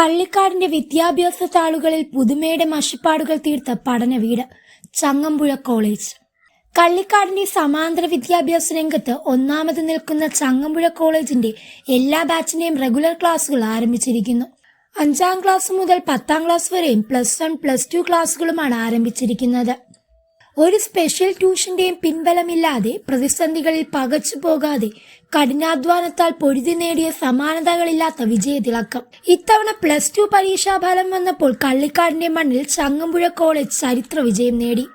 കള്ളിക്കാടിന്റെ വിദ്യാഭ്യാസ താളുകളിൽ പുതുമയുടെ മഷിപ്പാടുകൾ തീർത്ത പഠനവീട് ചങ്ങമ്പുഴ കോളേജ്. കള്ളിക്കാടിന്റെ സമാന്തര വിദ്യാഭ്യാസ രംഗത്ത് ഒന്നാമത് നിൽക്കുന്ന ചങ്ങമ്പുഴ കോളേജിന്റെ എല്ലാ ബാച്ചിന്റെയും റെഗുലർ ക്ലാസുകൾ ആരംഭിച്ചിരിക്കുന്നു. അഞ്ചാം ക്ലാസ് മുതൽ പത്താം ക്ലാസ് വരെയും പ്ലസ് വൺ പ്ലസ് ടു ക്ലാസ്സുകളുമാണ് ആരംഭിച്ചിരിക്കുന്നത്. ഒരു സ്പെഷ്യൽ ട്യൂഷന്റെയും പിൻബലമില്ലാതെ പ്രതിസന്ധികളിൽ പകച്ചു പോകാതെ കഠിനാധ്വാനത്താൽ പൊരുതി നേടിയ സമാനതകളില്ലാത്ത വിജയതിളക്കം. ഇത്തവണ പ്ലസ് ടു പരീക്ഷാഫലം വന്നപ്പോൾ കള്ളിക്കാടിന്റെ മണ്ണിൽ ചങ്ങമ്പുഴ കോളേജ് ചരിത്ര വിജയം നേടി.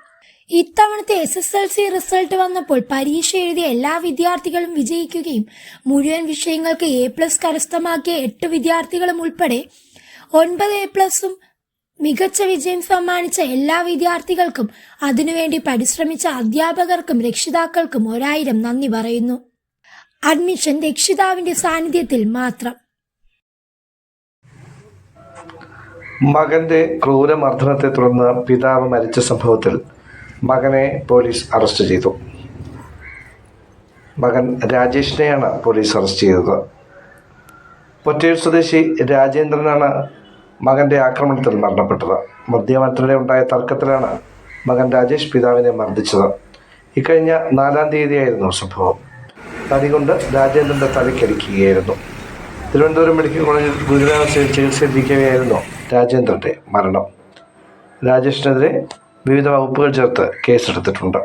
ഇത്തവണത്തെ S S L C result വന്നപ്പോൾ പരീക്ഷ എഴുതിയ എല്ലാ വിദ്യാർത്ഥികളും വിജയിക്കുകയും മുഴുവൻ വിഷയങ്ങൾക്ക് എ പ്ലസ് കരസ്ഥമാക്കിയ എട്ട് വിദ്യാർത്ഥികളും ഉൾപ്പെടെ ഒൻപത് എ പ്ലസും മികച്ച വിജയം സമ്മാനിച്ച എല്ലാ വിദ്യാർത്ഥികൾക്കും അതിനുവേണ്ടി പരിശ്രമിച്ച അധ്യാപകർക്കും രക്ഷിതാക്കൾക്കും ഒരായിരം നന്ദി പറയുന്നു. അഡ്മിഷൻ രക്ഷിതാവിന്റെ സാന്നിധ്യത്തിൽ മാത്രം. മകന്റെ ക്രൂരമർദ്ദനത്തെ തുടർന്ന് പിതാവ് മരിച്ച സംഭവത്തിൽ മകനെ പോലീസ് അറസ്റ്റ് ചെയ്തു. മകൻ രാജേഷിനെയാണ് പോലീസ് അറസ്റ്റ് ചെയ്തത്. പൊറ്റയൂർ സ്വദേശി രാജേന്ദ്രനാണ് മകന്റെ ആക്രമണത്തിൽ മരണപ്പെട്ടത്. മദ്യപാനത്തിനിടെ ഉണ്ടായ തർക്കത്തിലാണ് മകൻ രാജേഷ് പിതാവിനെ മർദ്ദിച്ചത്. ഇക്കഴിഞ്ഞ നാലാം തീയതിയായിരുന്നു സംഭവം. തടി കൊണ്ട് രാജേന്ദ്രന്റെ തലയ്ക്കടിക്കുകയായിരുന്നു. തിരുവനന്തപുരം മെഡിക്കൽ കോളേജിൽ ഗുരുതരാവസ്ഥയിൽ ചികിത്സയിലിരിക്കവെയായിരുന്നു രാജേന്ദ്രന്റെ മരണം. രാജേഷിനെതിരെ വിവിധ വകുപ്പുകൾ ചേർത്ത് കേസെടുത്തിട്ടുണ്ട്.